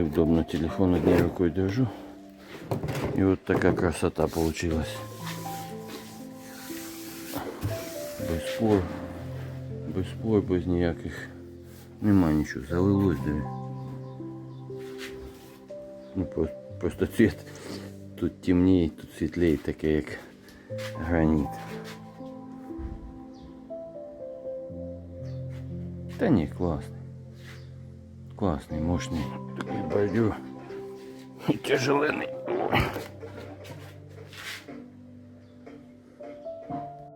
удобно телефон одной рукой держу. И вот такая красота получилась. Без спор, без спор, без ніяких. Нема нічого, залилось диви. Ну, просто, просто цвет тут темніє, тут світліє, таке як граніт. Та ні, класний. Класний, мощний. Такий байдю. Тяжелений.